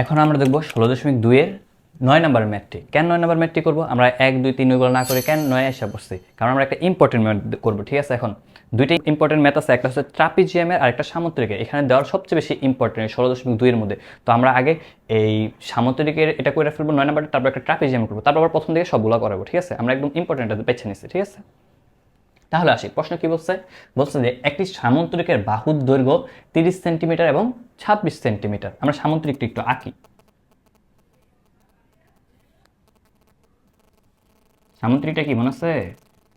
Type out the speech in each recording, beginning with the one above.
এখন আমরা দেখব ষোলো দশমিক দুইয়ের নয় নাম্বার ম্যাথটি কেন নয় নাম্বার ম্যাথটি করব? আমরা এক, দুই, তিন ওইগুলো না করে কেন নয় এসে বসছি কারণ আমরা একটা ইম্পর্টেন্ট ম্যাথ করব, ঠিক আছে? এখন দুইটি ইম্পর্টেন্ট ম্যাথ আছে, একটা হচ্ছে ট্রাপিজিয়ামের আর একটা সামুদ্রিকের। এখানে দেওয়ার সবচেয়ে বেশি ইম্পর্টেন্ট ষোলো দশমিক দুইয়ের মধ্যে। তো আমরা আগে এই সামুদ্রিকের এটা করে ফেলব, নয় নাম্বারটা, তারপর একটা ট্রাপিজিয়াম করব। তারপর প্রথম দিকে সবগুলো করাবো, ঠিক আছে? আমরা একদম ইম্পর্টেন্ট বেছে নিচ্ছি ঠিক আছে? তাহলে আসি, প্রশ্ন কি বলছে? বলছে যে একটি সামুদ্রিকের বাহুর দৈর্ঘ্য তিরিশ সেন্টিমিটার এবং ছাব্বিশ সেন্টিমিটার। আমরা সামুদ্রিকটি একটু আঁকি। সামুদ্রিকটা কি মনে আছে?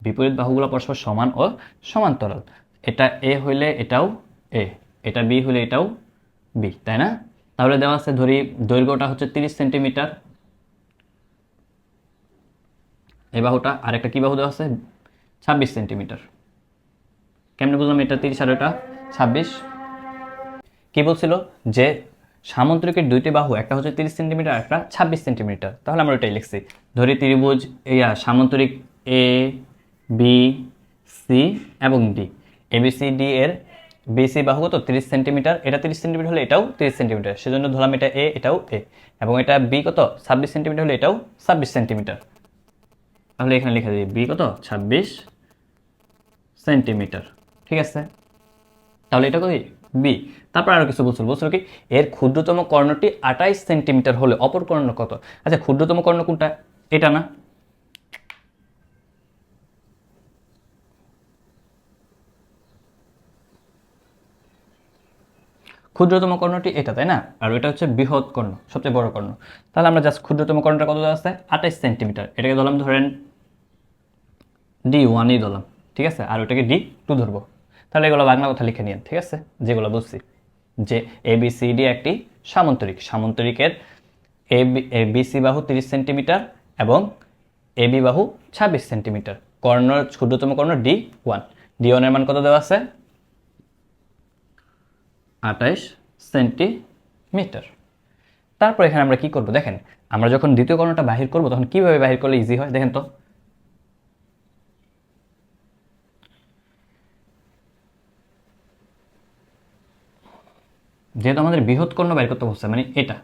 বিপরীত বাহুগুলো পরস্পর সমান ও সমান্তরাল। এটা এ হইলে এটাও এ, এটা বি হইলে এটাও বি, তাই না? তাহলে দেওয়া আছে ধরি দৈর্ঘ্যটা হচ্ছে তিরিশ সেন্টিমিটার। এই বাহুটা আর একটা কি বাহু দেওয়া আছে? ছাব্বিশ সেন্টিমিটার। কেমনে বুঝলাম এটা তিরিশ আর এটা ছাব্বিশ? কি বলছিল? যে সামুদ্রিকের দুইটি বাহু, একটা হচ্ছে তিরিশ সেন্টিমিটার একটা ছাব্বিশ সেন্টিমিটার। তাহলে আমরা ওইটাই লিখছি। ধরি ত্রিভুজ ইয়া সামুদ্রিক এ বি সি এবং D A B C D এর বিসি বাহু কত? তিরিশ সেন্টিমিটার। এটা তিরিশ সেন্টিমিটার হলে এটাও তিরিশ সেন্টিমিটার। সেজন্য ধরলাম এটা এ এটাও এ এবং এটা বি কত? ছাব্বিশ সেন্টিমিটার হলে এটাও ছাব্বিশ সেন্টিমিটার। তাহলে এখানে লিখে দিই বি কত? ছাব্বিশ সেন্টিমিটার, ঠিক আছে? তাহলে এটা কই? বি তারপর আরও কিছু বলছিল বলছিল কি, এর ক্ষুদ্রতম কর্ণটি আঠাইশ সেন্টিমিটার হলে, অপর কর্ণ কত? আচ্ছা ক্ষুদ্রতম কর্ণ কোনটা? এটা না? ক্ষুদ্রতম কর্ণটি এটা, তাই না? আর এটা হচ্ছে বৃহৎ কর্ণ, সবচেয়ে বড় কর্ণ। তাহলে আমরা জাস্ট ক্ষুদ্রতম কর্ণটা কত আছে? আঠাইশ সেন্টিমিটার। এটাকে ধরলাম ধরেন ডি ওয়ানই ধরলাম। ঠিক আছে? আর ওটাকে ডি টু ধরবো। তাহলে এগুলো বাংলা কথা লিখে নিন ঠিক আছে? যেগুলো বুঝছি। যে এ বি সি ডি একটি সামন্তরিক। সামন্তরিকের এ বিসি বাহু তিরিশ সেন্টিমিটার এবং এ বি বাহু ছাব্বিশ সেন্টিমিটার। কর্ণ ক্ষুদ্রতম কর্ণ ডি ওয়ান ডি ওয়ানের মান কত দেওয়া আছে? আঠাইশ সেন্টিমিটার। তারপর এখানে আমরা কি করব? দেখেন, আমরা যখন দ্বিতীয় কর্ণটা বাহির করব, তখন কীভাবে বাহির করলে ইজি হয়? দেখেন তো। যেহেতু আমাদের বৃহৎ কর্ণ বাইর করতে বলছে মানে এটা।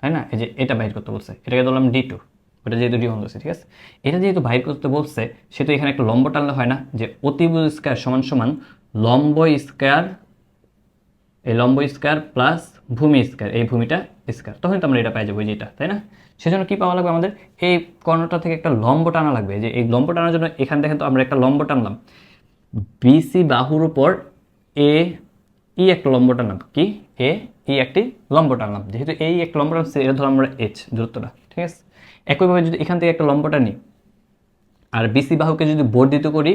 তাই না? এই যে এটা বাইর করতে বলছে, এটাকে ধরলাম ডি টু ওটা যেহেতু ডি ওয়ান বলছে ঠিক আছে? এটা যেহেতু বাইর করতে বলছে, সেহেতু এখানে একটা লম্ব টানলে হয় না, যে অতিভুজ স্কোয়ার সমান সমান লম্ব স্কোয়ার এই লম্ব স্কোয়ার প্লাস ভূমি স্কোয়ার এই ভূমিটা স্কোয়ার তখন তো আমরা এটা পাই যাব, এই যে এটা, তাই না? সেজন্য কি পাওয়া লাগবে আমাদের? এই কর্ণটা থেকে একটা লম্ব টানা লাগবে যে এই লম্ব টানার জন্য এখান থেকে তো আমরা একটা লম্ব টানলাম। বিসি বাহুর উপর এ ই একটা লম্ব টানলাম কি? এ ই একটি লম্ব টানলাম যেহেতু এই একটা লম্ব টানছে এটা ধরো আমরা এইচ দূরত্বটা, ঠিক আছে? একইভাবে যদি এখান থেকে একটা লম্ব টানি আর বিসি বাহুকে যদি বর্ধিত করি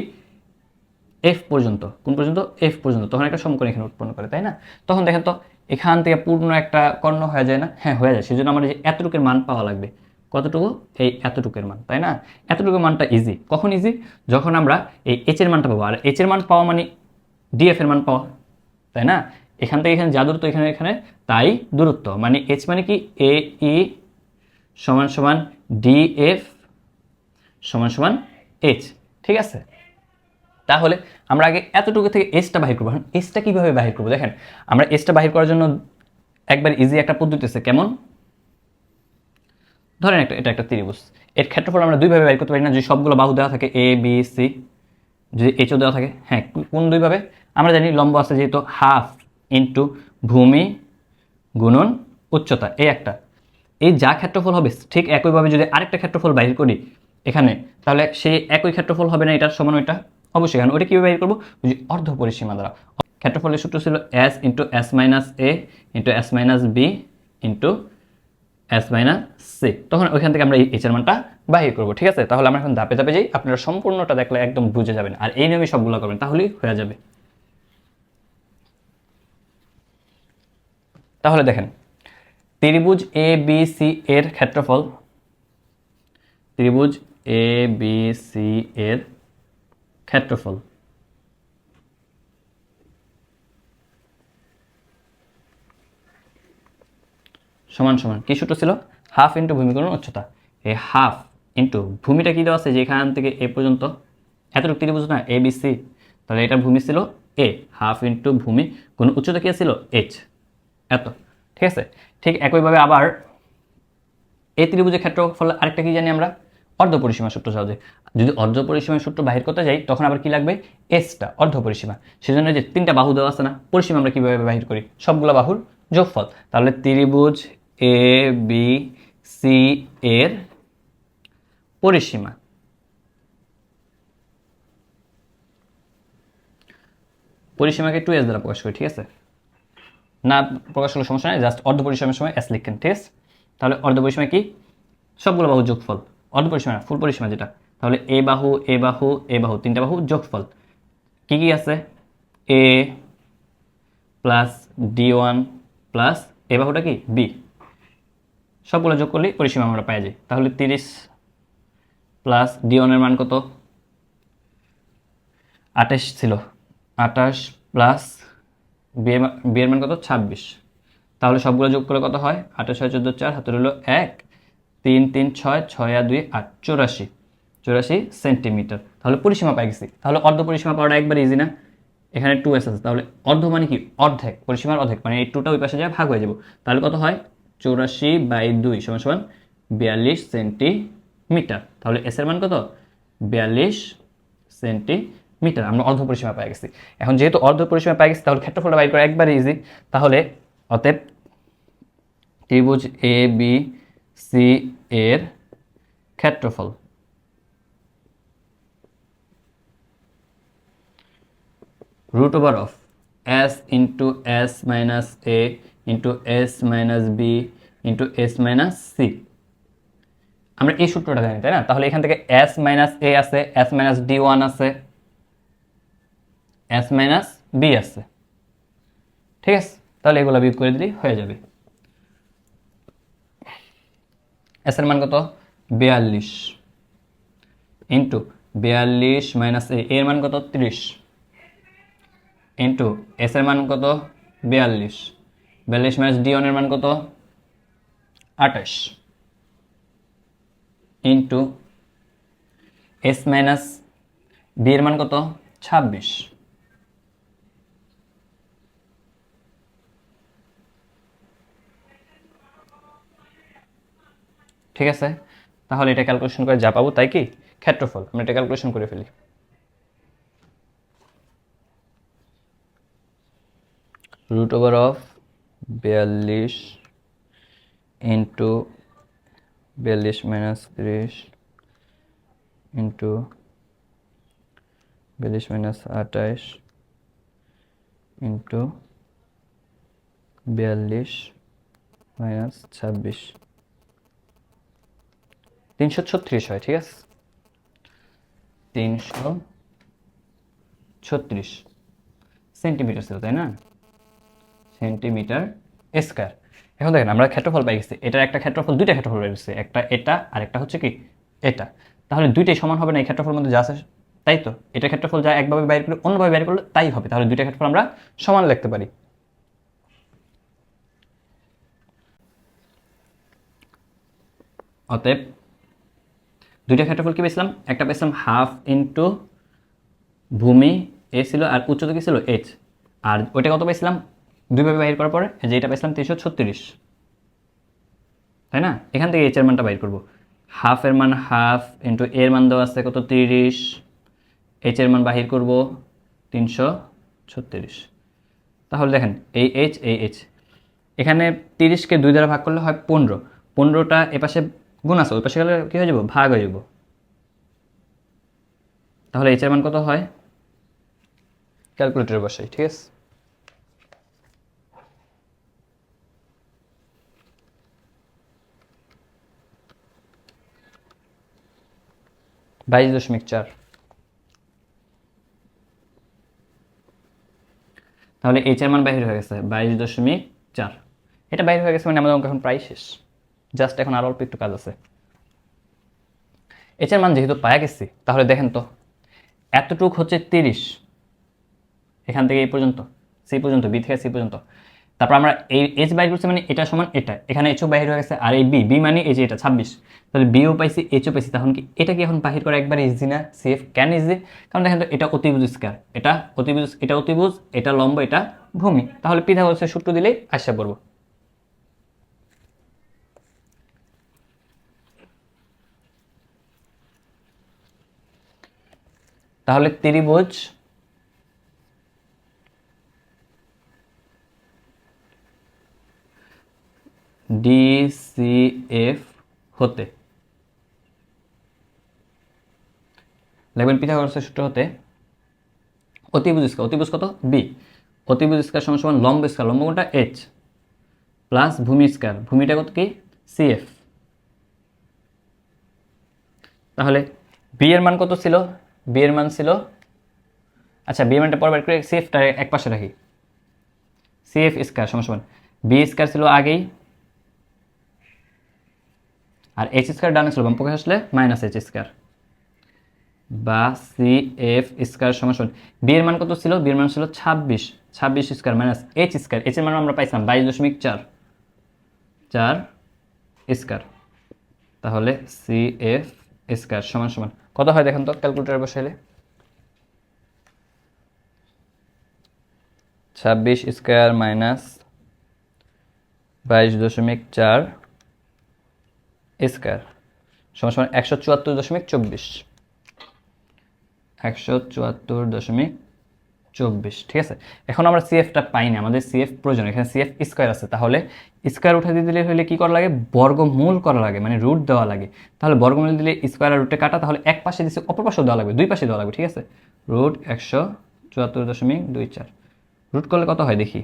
এফ পর্যন্ত, কোন পর্যন্ত? এফ পর্যন্ত, তখন একটা সমকোণ এখানে উৎপন্ন করে, তাই না? তখন দেখেন তো, এখান থেকে পূর্ণ একটা কর্ণ হয়ে যায় না? হ্যাঁ হয়ে যায়। সেজন্য আমার যে এতটুকুর মান পাওয়া লাগবে, কতটুকু? এই এতটুকুর মান, তাই না? এতটুকুর মানটা ইজি কখন ইজি যখন আমরা এই এইচ এর মানটা পাবো, আর এইচ এর মান পাওয়া মানে ডিএফ এর মান পাওয়া। তাই না? এখান থেকে এখানে যা দূরত্ব এখানে এখানে তাই দূরত্ব। মানে এইচ মানে কি? এ ই সমান সমান ডি এফ সমান সমান এইচ ঠিক আছে? তাহলে আমরা আগে এতটুকু থেকে এসটা বাহির করব। এখন এসটা কীভাবে বাহির করব? দেখেন, আমরা এসটা বাহির করার জন্য একবার ইজি একটা পদ্ধতি আছে। কেমন? ধরেন একটা, এটা একটা ত্রিভুজ। এর ক্ষেত্রফল আমরা দুইভাবে বাহির করতে পারি না। যদি সবগুলো বাহু দেওয়া থাকে এ বি সি যদি এইচও দেওয়া থাকে হ্যাঁ কোন দুইভাবে? আমরা জানি লম্ব আছে যেহেতু হাফ ইন্টু ভূমি গুণন উচ্চতা, এই একটা। এই যা ক্ষেত্রফল হবে, ঠিক একইভাবে যদি আরেকটা ক্ষেত্রফল বাইর করি এখানে, তাহলে সেই একই ক্ষেত্রফল হবে না, এটার সমান ওইটা অবশ্যই। কারণ ওটা কীভাবে বের করব? অর্ধ পরিসীমা দ্বারা। ক্ষেত্রফলের সূত্র ছিল S into S minus A into S minus B into S minus C তখন ওইখান থেকে আমরা এই এইচের মানটা বাহির করব, ঠিক আছে? তাহলে আমরা এখন ধাপে ধাপে যাই, আপনারা সম্পূর্ণটা দেখলে একদম বুঝে যাবেন। আর এই নিয়মে সবগুলো করবেন, তাহলেই হয়ে যাবে। তাহলে দেখেন, ত্রিভুজ এ বি সি এর ক্ষেত্রফল, ত্রিভুজ এ বি সি এর ক্ষেত্রফল। সমান সমান, কি সূত্র ছিল? হাফ ইন্টু ভূমিকরণ উচ্চতা। এই হাফ ইন্টু ভূমিটা কি দেওয়া আছে যেখান থেকে এ পর্যন্ত? এতটুকু ত্রিভুজ না এ বি সি তাহলে এটা ভূমি ছিল এ হাফ ইন্টু ভূমি। কোন উচ্চতা কি ছিল? এইচ এত, ঠিক আছে? ঠিক একইভাবে আবার এই ত্রিভুজের ক্ষেত্রফল আরেকটা কি জানি আমরা? অর্ধ পরিসীমা সূত্র সহজে যদি অর্ধ পরিসীমা সূত্র বাহির করতে যাই, তখন আবার কি লাগবে? এসটা অর্ধ পরিসীমা। সেজন্য যে তিনটা বাহু দেওয়া আছে না, পরিসীমা আমরা কীভাবে বাহির করি? সবগুলো বাহুর যোগফল। তাহলে ত্রিভুজ এ বি সি এর পরিসীমা। পরিসীমাকে টু এস দ্বারা প্রকাশ করি, ঠিক আছে? না প্রকাশ করলে সমস্যা নেই জাস্ট অর্ধ পরিসীমার সময় এস লিখেন ঠিক আছে? তাহলে অর্ধ পরিসীমা কি? সবগুলো বাহু যোগফল। অর্ধ পরিসীমা না ফুল পরিসীমা যেটা। তাহলে এ বাহু এ বাহু এ বাহু, তিনটা বাহু যোগফল। কি কি আছে? A plus D one plus A বাহুটা কি? বি সবগুলো যোগ করলেই পরিসীমা আমরা পাই যাই তাহলে তিরিশ প্লাস ডি ওয়ানের মান কত? আঠাশ ছিল। আঠাশ প্লাস বিয়ের বিয়ের মান কত? ছাব্বিশ। তাহলে সবগুলো যোগ করলে কত হয়? আঠাশ ছয় চোদ্দ, চার হাতের হলো এক। তিন তিন, ছয় ছয় দুই, আট। চৌরাশি। চৌরাশি সেন্টিমিটার। তাহলে পরিসীমা পাই গেছি। তাহলে অর্ধ পরিসীমা পাওয়াটা একবার ইজি না? এখানে টু এস আছে। তাহলে অর্ধ মানে কি? অর্ধেক। পরিসীমার অর্ধেক। মানে এই টুটা ওই পাশে যায় ভাগ হয়ে যাব। তাহলে কত হয়? চৌরাশি বাই দুই সমান সমান বিয়াল্লিশ সেন্টিমিটার তাহলে এস এর মান কত? বিয়াল্লিশ সেন্টিমিটার। আমরা অর্ধ পরিসীমা পাই গেছি। এখন যেহেতু অর্ধ পরিসীমা পাই গেছি, তাহলে ক্ষেত্রফলটা বাইর করা একবারে ইজি তাহলে অতএব ত্রিভুজ এ বি সি এর ক্ষেত্রফল। root over of s into s minus a into s minus b into s minus c আমরা এই সূত্রটা জানি, তাই না? তাহলে এখান থেকে এস মাইনাস এ আছে এস মাইনাস ডি ওয়ান আছে এস মাইনাস বি আছে। ঠিক আছে? তাহলে এগুলো বিয়োগ করে দিলেই হয়ে যাবে। এস এর মান কত? বিয়াল্লিশ ইন্টু বিয়াল্লিশ মাইনাস এ এর মান কত? ত্রিশ ইন্টু এস এর মান কত? বিয়াল্লিশ। বিয়াল্লিশ মাইনাস ডি ওয়ানের মান কত? আঠাশ। ইন্টু এস মাইনাস বি এর মান কত? ছাব্বিশ। ঠিক আছে? তাহলে এটা ক্যালকুলেশন করে যা পাবো তাই কি? ক্ষেত্রফল। আমরা এটা ক্যালকুলেশন করে ফেলি। root over of বিয়াল্লিশ ইন্টু বিয়াল্লিশ মাইনাস ত্রিশ ইন্টু বিয়াল্লিশ মাইনাস আঠাইশ ইন্টু বিয়াল্লিশ মাইনাস ছাব্বিশ। তিনশো ছত্রিশ হয়, ঠিক আছে? তিনশো ছত্রিশ। সেন্টিমিটার ছিল, তাই না? সেন্টিমিটার স্কোয়ার এখন দেখেন, আমরা ক্ষেত্রফল পাই গেছি। এটার একটা ক্ষেত্রফল, দুইটা ক্ষেত্রফল পাই একটা এটা আর একটা হচ্ছে কি? এটা। তাহলে দুইটাই সমান হবে না এই ক্ষেত্রফল মধ্যে যা আছে, তাই তো? এটা ক্ষেত্রফল যা একভাবে বাইর করলে, অন্যভাবে বাইর করলে তাই হবে। তাহলে দুইটা ক্ষেত্রফল আমরা সমান লিখতে পারি। অতএব দুইটা ক্ষেত্রফল কি পেয়েছিলাম? একটা পেয়েছিলাম হাফ ইন্টু ভূমি এ ছিল আর উচ্চতা কি ছিল? এইচ আর ওইটা কত পাইছিলাম দুইভাবে বাহির করার পরে যে এটা পাইছিলাম তিনশো ছত্রিশ। তাই না? এখান থেকে এইচ এর মানটা বাইর করব। হাফ এর মান হাফ ইন্টু এর মান দেওয়া আছে কত? তিরিশ। এইচ এর মান বাহির করব তিনশো ছত্রিশ। তাহলে দেখেন, এই এইচ এই এইচ। এখানে তিরিশকে দুই দ্বারা ভাগ করলে হয় পনেরো। পনেরোটা এপাশে গুণ আছে, ওই পাশে গেলে কী হয়ে যাব? ভাগ হয়ে যাব। তাহলে এইচ এর মান কত হয়? ক্যালকুলেটরে বসাই, ঠিক আছে? বাইশ দশমিক চার তাহলে এইচ এর মান বাইরে হয়ে গেছে বাইশ দশমিক চার। এটা বাইরে হয়ে গেছে মানে আমাদের অঙ্ক এখন প্রায় শেষ। জাস্ট এখন আর অল্প একটু কাজ আছে। এইচ এর মান যেহেতু পায়া গেছি, তাহলে দেখেন তো, এতটুক হচ্ছে তিরিশ। এখান থেকে এই পর্যন্ত সি পর্যন্ত বি থেকে সি পর্যন্ত। তারপর আমরা এই এইচ বাইর করছি মানে এটা সমান এটা। এখানে এইচও বাহির হয়ে গেছে, আর এই বি বি মানে এই যে এটা, ছাব্বিশ। তাহলে বিও পাইছি এইচও পাইছি তখন কি এটা কি এখন বাহির করা একবার ইজি না? সেফ ক্যান ইজি কারণ দেখেন তো, এটা অতিবুজ স্কার এটা অতিবুজ এটা অতিবুজ এটা লম্ব, এটা ভূমি। তাহলে পিথাগোরাসের সূত্র দিলেই আসা পড়ব। তাহলে ত্রিভুজ ডিসিএফ হতে। লিখবেন পিথাগোরাসের সূত্র হতে অতিভুজ স্কয়ার অতিভুজ কত বি অতিভুজ স্কয়ার সমান সমান লম্ব স্কয়ার লম্ব কোনটা? এইচ প্লাস ভূমি স্কয়ার ভূমিটা কত কি? সিএফ তাহলে বি এর মান কত ছিল? বি এর মান ছিল? আচ্ছা বি এর মানটা পরে করে সিএফটা এক পাশে রাখি। সিএফ স্কয়ার সমান সমান। বি স্কয়ার ছিল আগেই আর এইচ স্কয়ার ডান ছিল বাম পক্ষে আসলে মাইনাস এইচ স্কয়ার বা সি এফ স্কয়ার সমান। বি এর মান কত ছিল? বি এর মান ছিল ছাব্বিশ। ছাব্বিশ square minus H square H এর মান আমরা পাইছিলাম বাইশ দশমিক চার। চার স্কয়ার তাহলে সি এফ স্কয়ার সমান সমান। কত হয় দেখেন তো ক্যালকুলেটার বসাইলে? ছাব্বিশ স্কোয়ার মাইনাস বাইশ দশমিক চার স্কয়ার সমান সমান একশো চুয়াত্তর দশমিক চব্বিশ। একশো চুয়াত্তর দশমিক চব্বিশ, ঠিক আছে? এখন আমরা সিএফটা পাই না, আমাদের সিএফ প্রয়োজন, এখানে সিএফ স্কোয়ার আছে। তাহলে স্কোয়ার উঠে দিয়ে দিলে হলে কী করা লাগে? বর্গমূল করা লাগে মানে রুট দেওয়া লাগে। তাহলে বর্গমূল দিলে স্কোয়ার আর রুটে কাটা, তাহলে এক পাশে দিচ্ছে অপর পাশেও দেওয়া লাগবে, দুই পাশে দেওয়া লাগবে, ঠিক আছে? রুট একশো চুয়াত্তর দশমিক দুই চার। রুট করলে কত হয় দেখি?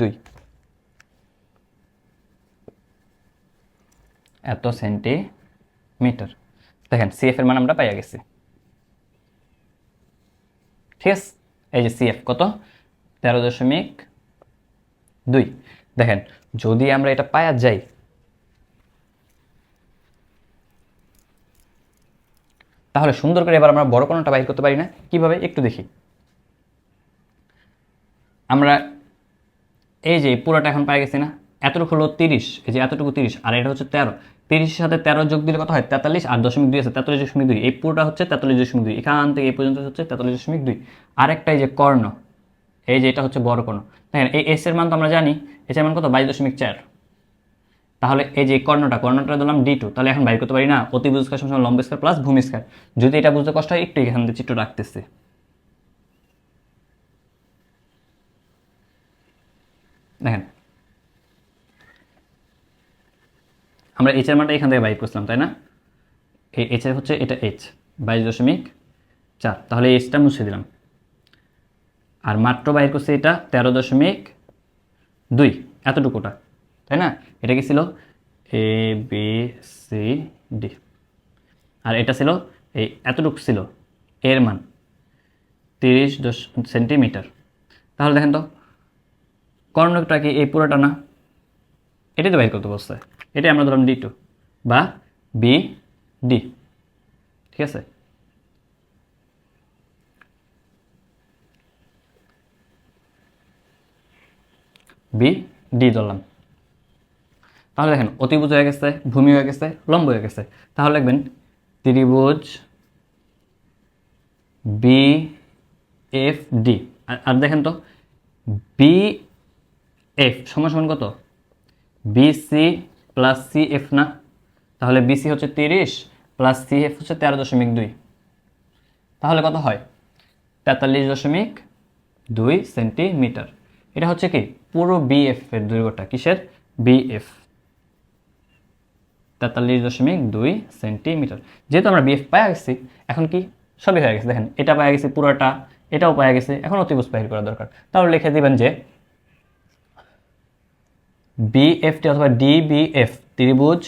দুই। এত সেন্টিমিটার। দেখেন সিএফ এর মান আমরা পাইয়া গেছি। ঠিক আছে? এই যে সিএফ কত? তেরো দশমিক দুই। দেখেন, যদি আমরা এটা পায়া যাই, তাহলে সুন্দর করে এবার আমরা বড় কোণটা বাইর করতে পারি না। কীভাবে? একটু দেখি। আমরা এই যে পুরোটা এখন পাই গেছি না, এতটুকু হলো তিরিশ, এই যে এতটুকু তিরিশ, আর এটা হচ্ছে তেরো। তিরিশের সাথে তেরো যোগ দিলে কত হয়? তেতাল্লিশ, আর দশমিক দুই আছে, তেতাল্লিশ দশমিক দুই। এই পুরোটা হচ্ছে তেতাল্লিশ দশমিক দুই। এখান থেকে এই পর্যন্ত হচ্ছে তেতাল্লিশ দশমিক দুই। আরেকটা এই যে কর্ণ, এই যে এটা হচ্ছে বড় কর্ণ। দেখেন, এই এস এর মান তো আমরা জানি এস এর মান কত? বাইশ দশমিক চার। তাহলে এই যে কর্ণটা কর্ণটা দিলাম ডি টু তাহলে এখন বাইর করতে পারি না? অতিভুজ স্কয়ার সমান লম্ব স্কয়ার প্লাস ভূমি স্কয়ার। যদি এটা বুঝতে কষ্ট হয়, একটু এখান থেকে চিত্র রাখতেছি। দেখেন। আমরা এইচ এর মানটা এখান থেকে বাইর করছিলাম, তাই না? এই এইচ এর হচ্ছে এটা এইচ বাইশ দশমিক চার। তাহলে এইচটা মুছে দিলাম। আর মাত্র বাইর করছে এটা তেরো দশমিক দুই, এতটুকুটা, তাই না? এটা কি ছিল? এ বি সি ডি আর এটা ছিল, এই এতটুকু ছিল, এর মান, তিরিশ দশ সেন্টিমিটার তাহলে দেখেন তো কর্ণকটা কি এই পুরোটা না, এটাই তো বাইর করতে বলছে এটাই আমরা ধরলাম ডি টু বা বি ডি ঠিক আছে? বি ডি ধরলাম। তাহলে দেখেন, অতিভুজ হয়ে গেছে, ভূমি হয়ে গেছে, লম্ব হয়ে গেছে। তাহলে লিখবেন ত্রিভুজ বি এফ ডি আর দেখেন তো বি এফ সমান সমান কত? বিসি প্লাস সি এফ না? তাহলে বিসি হচ্ছে তিরিশ প্লাস সি এফ হচ্ছে তেরো দশমিক দুই। তাহলে কত হয়? তেতাল্লিশ দশমিক দুই সেন্টিমিটার। এটা হচ্ছে কি? পুরো বিএফ এর দৈর্ঘ্যটা কিসের? বিএফ তেতাল্লিশ দশমিক দুই সেন্টিমিটার। যেহেতু আমরা বিএফ পাওয়া গেছি, এখন কি? সবই হয়ে গেছে। দেখেন এটা পাওয়া গেছে পুরোটা, এটাও পাওয়া গেছে। এখন অতিভুজ বাহির করা দরকার। তাহলে লিখে দিবেন যে বিএফটি অথবা ডিবিএফ ত্রিভুজ,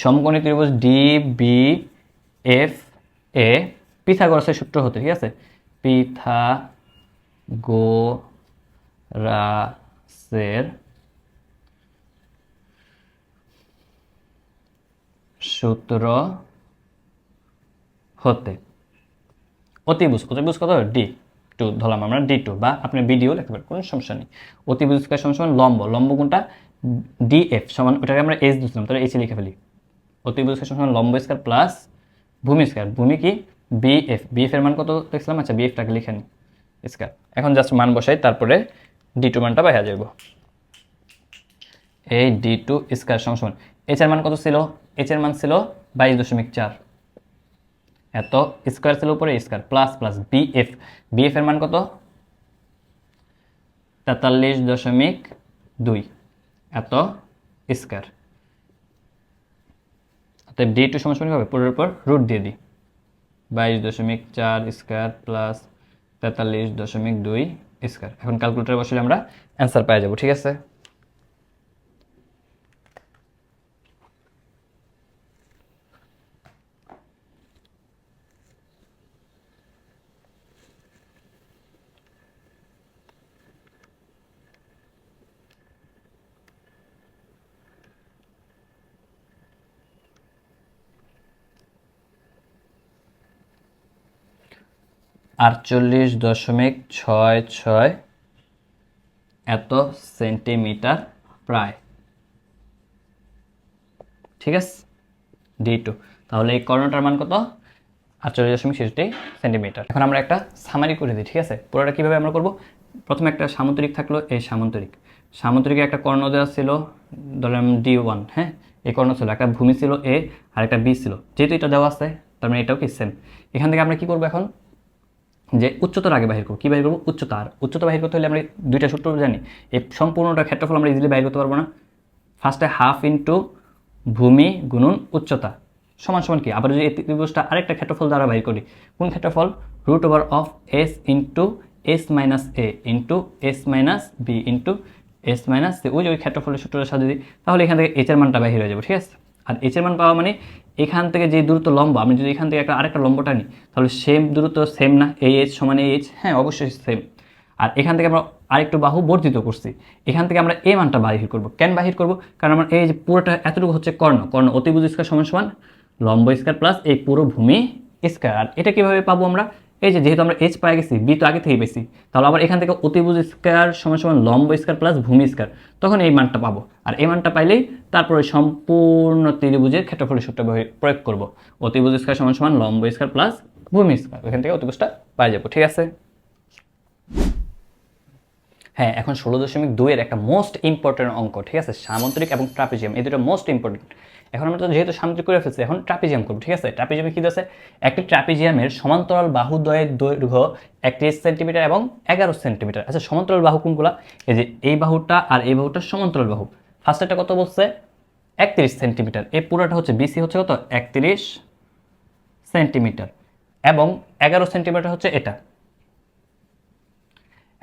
সমকোণী ত্রিভুজ ডি এফ এ পিথাগোরাসের সূত্র হতে, ঠিক আছে? পিথা গো রাসের সূত্র হতে, অতিভুজ অতিভুজ কত? ডি টু ধরলাম আমরা ডি টু বা আপনি বিডিও লিখতে পারেন, কোনো সমস্যা নেই। অতিভুজ স্কয়ার সমান সমান লম্ব লম্ব কোনটা? ডিএফ সমান, ওটাকে আমরা এইচ দিচ্ছিলাম তাহলে এইচে লিখে ফেলি। অতিভুজ স্কয়ার সমান লম্ব স্কয়ার প্লাস ভূমি স্কয়ার। ভূমি কি? বিএফ বিএফ এর মান কত লিখছিলাম আচ্ছা বিএফটাকে লিখে নিই স্কোয়ার। এখন জাস্ট মান বসাই, তারপরে ডি টু মানটা বাইরে যাব এই ডি টু স্কোয়ার সমান সমান এইচ এর মান কত ছিল? এইচ এর মান ছিল বাইশ দশমিক চার। এত স্কোয়ার ছিল উপরে square plus plus BF BF এর মান কত? তেতাল্লিশ দশমিক দুই। এত স্কোয়ার অতএব ডি টু সমান হবে, পুরোর উপর রুট দিয়ে দিই। বাইশ দশমিক চার স্কোয়ার প্লাস তেতাল্লিশ দশমিক দুই স্কোয়ার এখন ক্যালকুলেটারে বসলে আমরা অ্যান্সার পেয়ে যাব, ঠিক আছে? আটচল্লিশ দশমিক ছয় ছয় এত সেন্টিমিটার প্রায়। ঠিক আছে? D two. তাহলে এই কর্ণটার মান কত? আটচল্লিশ দশমিক ছেষট্টি সেন্টিমিটার। এখন আমরা একটা সামারি করে দিই, ঠিক আছে? পুরোটা কীভাবে আমরা করব? প্রথমে একটা সামুদ্রিক থাকল, এই সামুদ্রিক। সামুদ্রিকে একটা কর্ণ দেওয়া ছিল, ধরলাম ডি ওয়ান হ্যাঁ? এই কর্ণ ছিল, একটা ভূমি ছিল এ, আর একটা বি ছিল। যেহেতু এটা দেওয়া আছে, তার মানে এটাও কি সেম এখান থেকে আমরা কি করব এখন? যে উচ্চতার আগে বাহির করব। কী বাহির করব? উচ্চতা আর উচ্চতা বাহির করতে হলে আমরা দুইটা সূত্র জানি। এই সম্পূর্ণটা ক্ষেত্রফল আমরা ইজিলি বাহির করতে পারব না। ফার্স্টে হাফ ইন্টু ভূমি গুণন উচ্চতা। সমান সমান কি? আবার যদি এই ত্রিভুজটা আরেকটা ক্ষেত্রফল দ্বারা বাহির করি, কোন ক্ষেত্রফল? Root over of S into S minus A into S minus B into S minus C ওই যে ওই ক্ষেত্রফলের সূত্রটা সাজিয়ে দিই তাহলে এখান থেকে এইচের মানটা বাহির হয়ে যাবে, ঠিক আছে? আর এইচের মান পাওয়া মানে এখান থেকে যে দূরত্ব লম্বা, আমি যদি এখান থেকে একটা আরেকটা লম্বটা নিই, তাহলে সেম দূরত্ব সেম না এই এইচ সমান এই এইচ হ্যাঁ অবশ্যই সেম আর এখান থেকে আমরা আরেকটু বাহু বর্ধিত করছি, এখান থেকে আমরা এ মানটা বাহির করব। কেন বাহির করব? কারণ আমার এই যে পুরোটা এতটুকু হচ্ছে কর্ণ কর্ণ অতিভুজ স্কোয়ার সমান সমান লম্ব স্কোয়ার প্লাস এই পুরো ভূমি স্কোয়ার আর এটা কীভাবে পাবো আমরা? এই যে যেহেতু আমরা এইচ পাই গেছি বি তো আগে থেকেই পেয়েছি তাহলে আবার এখান থেকে অতিভুজ স্কয়ার সমান সমান লম্ব স্কয়ার প্লাস ভূমি স্কয়ার তখন এই মানটা পাবো। আর এই মানটা পাইলেই তারপরে সম্পূর্ণ ত্রিভুজের ক্ষেত্রফলের সূত্র প্রয়োগ করব। অতিভুজ স্কয়ার সমান সমান লম্ব স্কয়ার প্লাস ভূমি স্কয়ার এখান থেকে অতিভুজটা পাই যাব, ঠিক আছে? হ্যাঁ এখন ষোলো দশমিক দুইয়ের একটা মোস্ট ইম্পর্টেন্ট অঙ্ক, ঠিক আছে? সামুদ্রিক এবং ট্রাপিজিয়াম, এই দুটো মোস্ট ইম্পর্টেন্ট এখন আমরা তো যেহেতু সামুদ্রিক করে ফেলছি, এখন ট্রাপিজিয়াম করব, ঠিক আছে? ট্রাপিজিয়ামে কী আছে? একটি ট্রাপিজিয়ামের সমান্তরাল বাহুদ্বয়ের দৈর্ঘ্য একত্রিশ সেন্টিমিটার এবং এগারো সেন্টিমিটার। আচ্ছা সমান্তরাল বাহু কোনগুলা? এই যে এই বাহুটা আর এই বাহুটা সমান্তরাল বাহু। ফার্স্ট একটা কত বলছে? একত্রিশ সেন্টিমিটার। এই পুরোটা হচ্ছে বিসি হচ্ছে কত? একত্রিশ সেন্টিমিটার। এবং এগারো সেন্টিমিটার হচ্ছে এটা।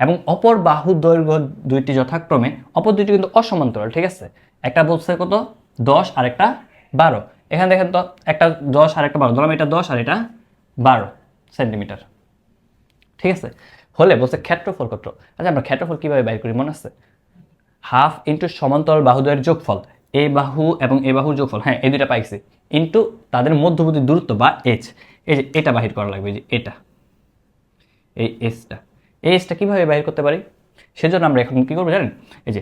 এবং অপর বাহু দৈর্ঘ্য দুইটি যথাক্রমে, অপর দুইটি কিন্তু অসমান্তরাল, ঠিক আছে? একটা বলছে কত? দশ আর একটা বারো। এখানে দেখেন একটা দশ আর একটা বারো। ধরলাম এটা দশ আর এটা বারো সেন্টিমিটার। ঠিক আছে? হলে বলছে ক্ষেত্রফল কত? আচ্ছা আমরা ক্ষেত্রফল কীভাবে বাইর করি মনে আছে? হাফ ইন্টু সমান্তরাল বাহুদ্বয়ের যোগফল। এ বাহু এবং এ বাহুর যোগফল। হ্যাঁ এই দুইটা পাইছি। ইন্টু তাদের মধ্যবর্তী দূরত্ব বা এইচ এই যে এটা বাহির করা লাগবে যে এটা। এই এসটা এই এসটা কীভাবে বাহির করতে পারি? সেজন্য আমরা এখন কী করব জানেন? এই যে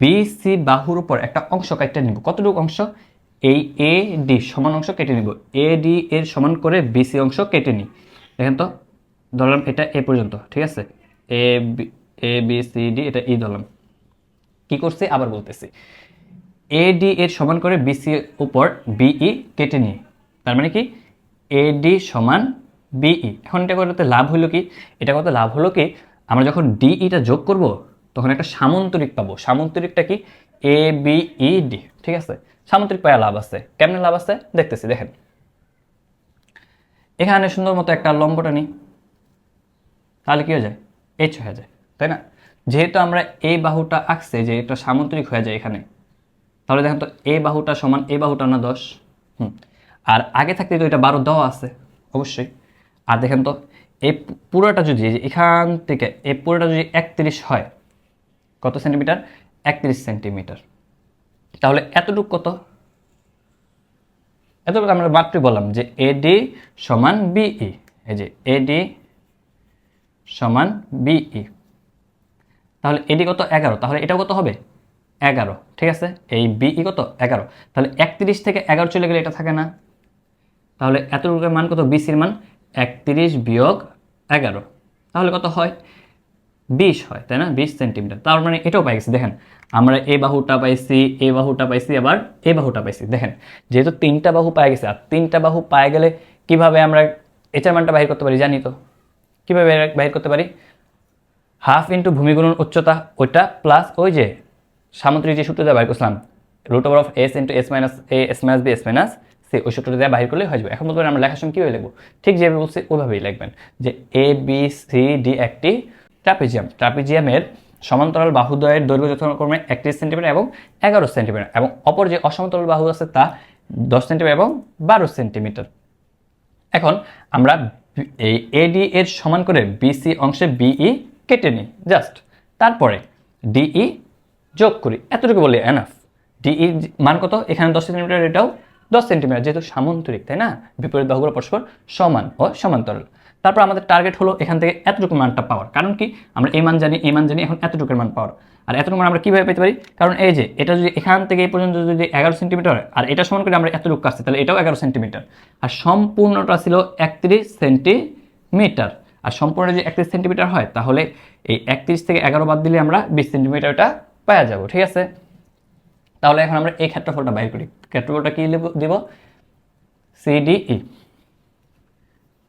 বিসি বাহুর উপর একটা অংশ কেটে নিব। কতটুকু অংশ? এই এ ডি সমান অংশ কেটে নিব। এ ডি এর সমান করে বিসি অংশ কেটে নিই। দেখেন তো, ধরলাম এটা এ পর্যন্ত, ঠিক আছে? A A B C D এটা ই ধরলাম। কি করছি? আবার বলতেছি। এ ডি এর সমান করে বিসি উপর বিই কেটে নিই। তার মানে কি? এ ডি সমান বিই এখন এটা করতে লাভ হলো কি? এটা করতে লাভ হলো কি? আমরা যখন ডিইটা যোগ করব তখন একটা সামন্তরিক পাবো। সামন্তরিকটা কি? এ বি ই ডি ঠিক আছে? সামন্তরিক পাওয়া লাভ আছে। কেমনে লাভ আছে? দেখতেছি, দেখেন। এখানে সুন্দর মতো একটা লম্বটা নিই। তাহলে কি হয়ে যায়? এইচ হয়ে যায়, তাই না? যেহেতু আমরা এই বাহুটা আঁকছে, যে এটা সামন্তরিক হয়ে যায় এখানে, তাহলে দেখেন তো এই বাহুটা সমান এই বাহুটা না দশ? হুম। আর আগে থাকতে তো এটা বারো দেওয়া আছে, অবশ্যই। আর দেখেন তো, এই পুরোটা যদি এখান থেকে, এই পুরোটা যদি একত্রিশ হয় কত সেন্টিমিটার? একত্রিশ সেন্টিমিটার। তাহলে এতটুকু কত? এতটুকু আমরা মাত্রই বললাম যে এডি সমান বিই এই যে এডি সমান বিই তাহলে এডি কত? এগারো। তাহলে এটা কত হবে? এগারো। ঠিক আছে? এই বিই কত? এগারো। তাহলে একত্রিশ থেকে এগারো চলে গেলে এটা থাকে না। তাহলে এতটুকুর মান কত? বিসির মান একত্রিশ বিয়োগ এগারো। তাহলে কত হয়? বিশ হয়, তাই না? বিশ সেন্টিমিটার। তার মানে এটাও পাই গেছি, দেখেন। আমরা এ বাহুটা পাইছি, এ বাহুটা পাইছি, আবার এ বাহুটা পাইছি, দেখেন। যেহেতু তিনটা বাহু পাই গেছে, আর তিনটা বাহু পাই গেলে কীভাবে আমরা এটার মানটা বাহির করতে পারি, জানি তো? কীভাবে বাহির- করতে পারি? হাফ ইন্টু ভূমিগুণন উচ্চতা, ওইটা প্লাস ওই যে সামুদ্রিক যে সূত্রটা বাহির করছিলাম, root over of S into S minus A, S minus B, S minus C, ওই সূত্রটা দিয়ে বাহির করলে হয়ে যাবে। এখন বলতে আমরা লেখার সময় কীভাবে লিখব? ঠিক যেভাবে বলছি, ওইভাবেই লিখবেন যে এ, বি, সি, ডি, একটি ট্রাপিজিয়াম। ট্রাপিজিয়ামের সমান্তরাল বাহুদ্বয়ের দৈর্ঘ্য যথাক্রমে একত্রিশ সেন্টিমিটার এবং এগারো সেন্টিমিটার এবং অপর যে অসমান্তরাল বাহু আছে তা দশ সেন্টিমিটার এবং বারো সেন্টিমিটার। এখন আমরা এই এডি এর সমান করে বিসি অংশে বিই কেটে নিই, জাস্ট। তারপরে ডিই যোগ করি, এতটুকু বলি এনাফ ডিই মান কত? এখানে দশ সেন্টিমিটার, এটাও দশ সেন্টিমিটার, যেহেতু সামন্তরিক, তাই না? বিপরীত বাহুগুলো পরস্পর সমান ও সমান্তরাল। তারপর আমাদের টার্গেট হলো এখান থেকে এতটুকু মানটা পাওয়ার। কারণ কি? আমরা এই মান জানি, এই মান জানি, এখন এতটুকুর মান পাওয়ার। আর এতটুকু মান আমরা কীভাবে পেতে পারি? কারণ এই যে, এটা যদি এখান থেকে এই পর্যন্ত যদি এগারো সেন্টিমিটার হয়, আর এটা সমান করে আমরা এতটুকু আসছি তাহলে এটাও এগারো সেন্টিমিটার আর সম্পূর্ণটা ছিল একত্রিশ সেন্টিমিটার আর সম্পূর্ণ যদি একত্রিশ সেন্টিমিটার হয়, তাহলে এই একত্রিশ থেকে এগারো বাদ দিলে আমরা বিশ সেন্টিমিটারটা পাওয়া যাব, ঠিক আছে? তাহলে এখন আমরা এই ক্ষেত্রফলটা বাইর করি। ক্ষেত্রফলটা কি দিব? সিডিই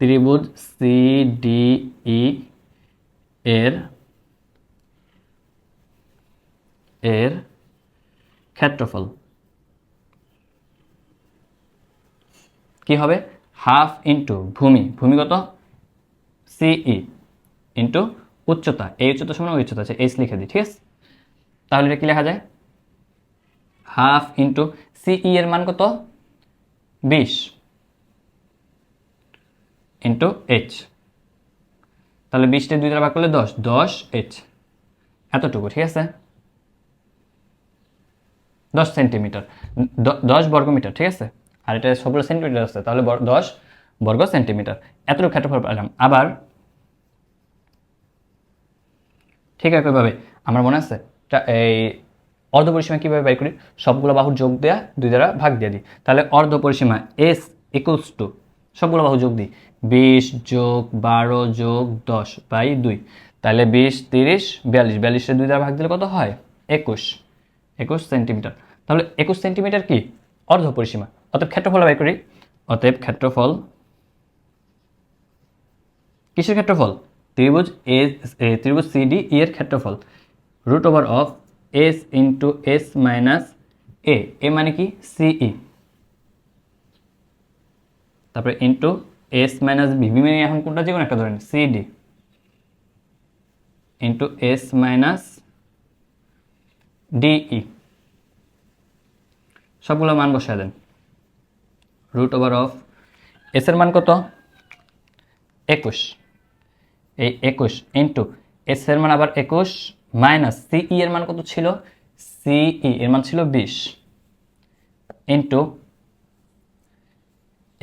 ত্রিভুজ সিডিই এর এর ক্ষেত্রফল। কি হবে? হাফ ইন্টু ভূমি। ভূমি কত? সিই ইন্টু উচ্চতা। এই উচ্চতা সমান ওই উচ্চতা আছে। এইচ লিখে দিই, ঠিক আছে? তাহলে এটা কি লেখা যায়? হাফ ইন্টু সিই এর মান কত? বিশ। ইন্টু এইচ তাহলে বিশটা দুই ভাগ করলে দশ দশ এইচ এতটুকু, ঠিক আছে? দশ সেন্টিমিটার দশ বর্গমিটার, ঠিক আছে? আর এটা সবগুলো সেন্টিমিটার আছে, তাহলে দশ বর্গ সেন্টিমিটার। এতটুকু ক্ষেত্রফল পেলাম। আবার ঠিক একইভাবে আমার মনে আছে এই অর্ধ পরিসীমা কীভাবে বের করি? সবগুলো বাহুর যোগ দেওয়া দুই দ্বারা ভাগ দিয়ে দিই। তাহলে অর্ধ পরিসীমা এস ইকুয়ালস টু সবগুলো বাহু যোগ দিই। বিশ যোগ বারো যোগ দশ বাই দুই। তাহলে বিশ, তিরিশ, বিয়াল্লিশ। বিয়াল্লিশে দুই দ্বারা ভাগ দিলে কত হয়? একুশ। একুশ সেন্টিমিটার। তাহলে একুশ সেন্টিমিটার কি? অর্ধ পরিসীমা অতএব ক্ষেত্রফল বের করি। অতএব ক্ষেত্রফল কিসের ক্ষেত্রফল? ত্রিভুজ এ, ত্রিভুজ সিডি ই এর ক্ষেত্রফল। Root over of S into S minus A A মানে কি? সিই তারপরে into S minus B B এখন কোনটা? যে কোনো একটা ধরেন CD into S minus DE সবগুলো মান বসায় দেন। রুট ওভার অফ এস এর মান কত? একুশ। এই একুশ ইন্টু এস এর মান আবার একুশ মাইনাস সিই এর মান কত ছিল? সিই এর মান ছিল বিশ। ইন্টু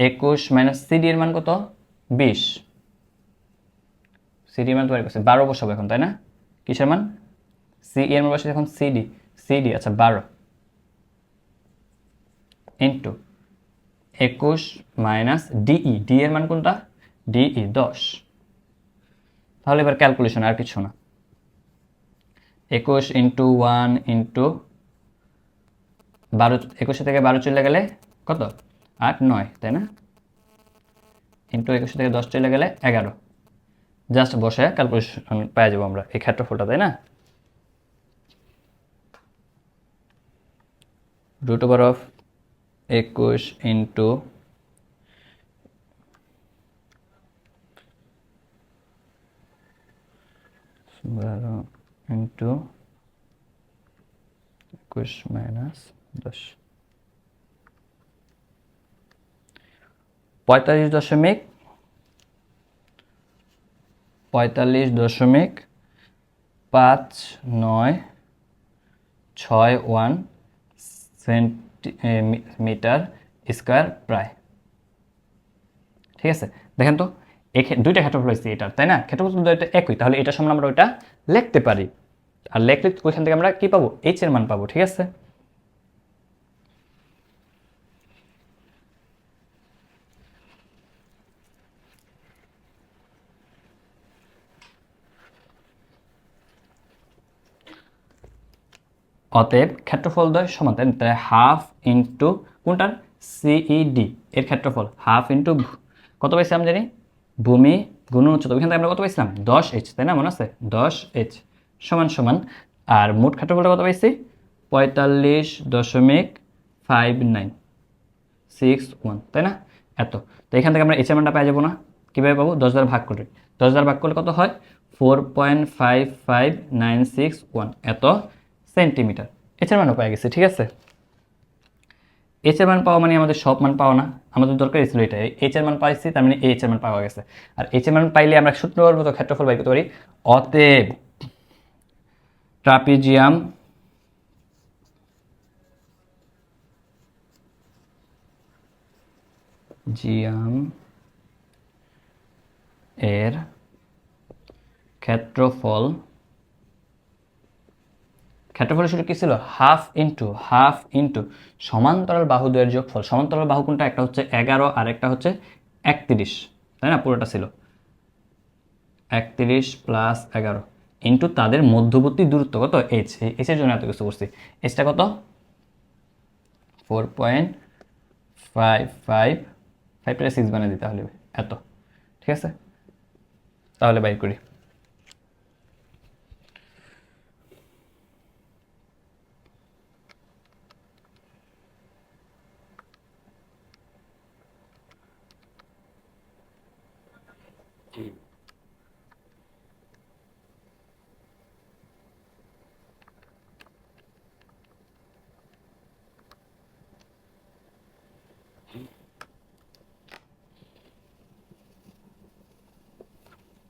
একুশ মাইনাস সিডি এর মান কত? বিশ। সিডি মান তো বাইর করছে বারো বসাবো এখন, তাই না? কিসের মান? সি এর মান বসে এখন সিডি সিডি আচ্ছা বারো। ইন্টু একুশ মাইনাস ডিই ডি এর মান কোনটা? ডিই দশ। তাহলে এবার ক্যালকুলেশন আর কিছু না। একুশ ইন্টু ওয়ান ইন্টু বারো, একুশে থেকে বারো চলে গেলে কত? আট নয়, তাই না? ইন্টু একুশ থেকে দশ চলে গেলে এগারো। জাস্ট বসে ক্যালকুলেশন পেয়ে যাব আমরা এই ক্ষেত্রফলটা, তাই না? রুট ওভার অফ একুশ ইন্টু বারো ইন্টু একুশ মাইনাস দশ। পঁয়তাল্লিশ দশমিক পঁয়তাল্লিশ দশমিক পাঁচ নয় ছয় ওয়ান সেন্টিমিটার স্কোয়ার প্রায়। ঠিক আছে? দেখেন তো দুইটা ক্ষেত্রফল হয়েছে এটার, তাই না? ক্ষেত্রফল একই, তাহলে এটা সমান আমরা ওইটা লিখতে পারি। আর লেখলে ওইখান থেকে আমরা কি পাবো? এইচ এর মান পাবো, ঠিক আছে? অতএব ক্ষেত্রফল দ্বয় সমান, তাই হাফ ইন্টু কোনটার? সিইডি এর ক্ষেত্রফল হাফ ইন্টু কত পাইছি জানি? ভূমি গুণন উচ্চতা। ওইখান থেকে আমরা কত পাইছিলাম? দশ এইচ তাই না? মনে আছে? দশ এইচ সমান সমান। আর মোট ক্ষেত্রফলটা কত পাইছি? পঁয়তাল্লিশ দশমিক ফাইভ নাইন সিক্স ওয়ান তাই না? এত। তো এখান থেকে আমরা এইচ মানটা পাই যাব না। কীভাবে পাবো? দশ হাজার ভাগ করে। দশ হাজার ভাগ করলে কত হয়? Four point five five nine six one এত। সেন্টিমিটার। এইচ মানও পাওয়া গেছে, ঠিক আছে? এইচ এর মান পাওয়া মানে আমাদের সব মান পাওয়া না। আমাদের দরকার ছিল এটা এইচ এর মান পাইছি, তার মানে এইচ এর মান পাওয়া গেছে। আর এইচ এর মান পাইলে আমরা সূত্রের মতো ক্ষেত্রফল বাই করতে পারি। অতএব ট্রাপিজিয়াম জিয়াম এর ক্ষেত্রফল ক্ষেত্রফলের সূত্র কি ছিল? হাফ ইন্টু হাফ ইন্টু সমান্তরাল বাহু দুয়ের যোগফল। সমান্তরাল বাহু কোনটা? একটা হচ্ছে এগারো, আর একটা হচ্ছে একত্রিশ। তাই না? পুরোটা ছিল। একত্রিশ প্লাস এগারো ইন্টু তাদের মধ্যবর্তী দূরত্ব কত? এইচ এইচের জন্য এত কিছু করছি। এইচটা কত? ফোর পয়েন্ট ফাইভ ফাইভ ফাইভটা সিক্স বানিয়ে দিতে হলে এত। ঠিক আছে? তাহলে বাই করি।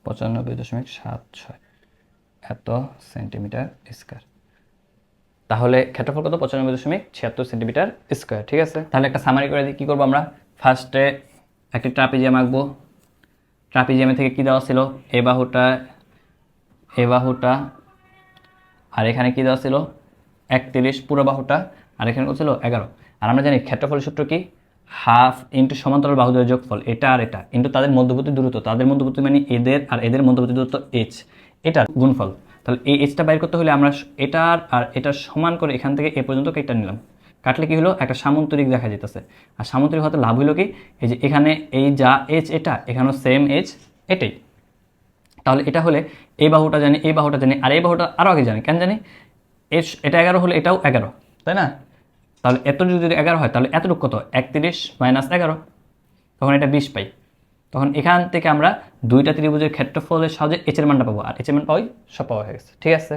পঁচানব্বই দশমিক সাত ছয় এত সেন্টিমিটার স্কোয়ার। তাহলে ক্ষেত্রফল কত? পঁচানব্বই দশমিক ছিয়াত্তর সেন্টিমিটার স্কোয়ার, ঠিক আছে? তাহলে একটা সামারি করে দিই, কী করব আমরা? ফার্স্টে একটি ট্রাপিজিয়াম আঁকবো। ট্রাপিজিয়ামে থেকে কী দেওয়া ছিল? এ বাহুটা এ বাহুটা, আর এখানে কী দেওয়া ছিল? একত্রিশ পুরো বাহুটা, আর এখানে কত ছিল এগারো। আর আমরা জানি ক্ষেত্রফল সূত্র কি? হাফ ইন্টু সমান্তরাল বাহুদের যোগফল, এটা আর এটা। ইন্টু তাদের মধ্যবর্তী দূরত্ব, তাদের মধ্যবর্তী মানে এদের আর এদের মধ্যবর্তী দূরত্ব এইচ এটা গুণফল। তাহলে এই এইচটা বাইর করতে হলে আমরা এটার আর এটার সমান করে এখান থেকে এ পর্যন্ত কেটে নিলাম। কাটলে কি হলো? একটা সামন্তরিক দেখা যেতেছে। আর সামন্তরিক হতে লাভ হলো কি? এই যে এখানে এই যা এইচ এটা, এখানেও সেম এইচ এটাই। তাহলে এটা হলে এই বাহুটা জানি এই বাহুটা জানি, আর এই বাহুটা আরও আগে জানি, কেন জানি? এটা এগারো হলে এটাও এগারো, তাই না? তাহলে এত যদি এগারো হয়, তাহলে এতটুকু কত? একত্রিশ মাইনাস এগারো। তখন এটা বিশ পাই। তখন এখান থেকে আমরা দুইটা ত্রিভুজের ক্ষেত্রফলের সাহায্যে এইচের মানটা পাবো। আর এইচের মান পাই সব পাওয়া হয়ে গেছে। ঠিক আছে?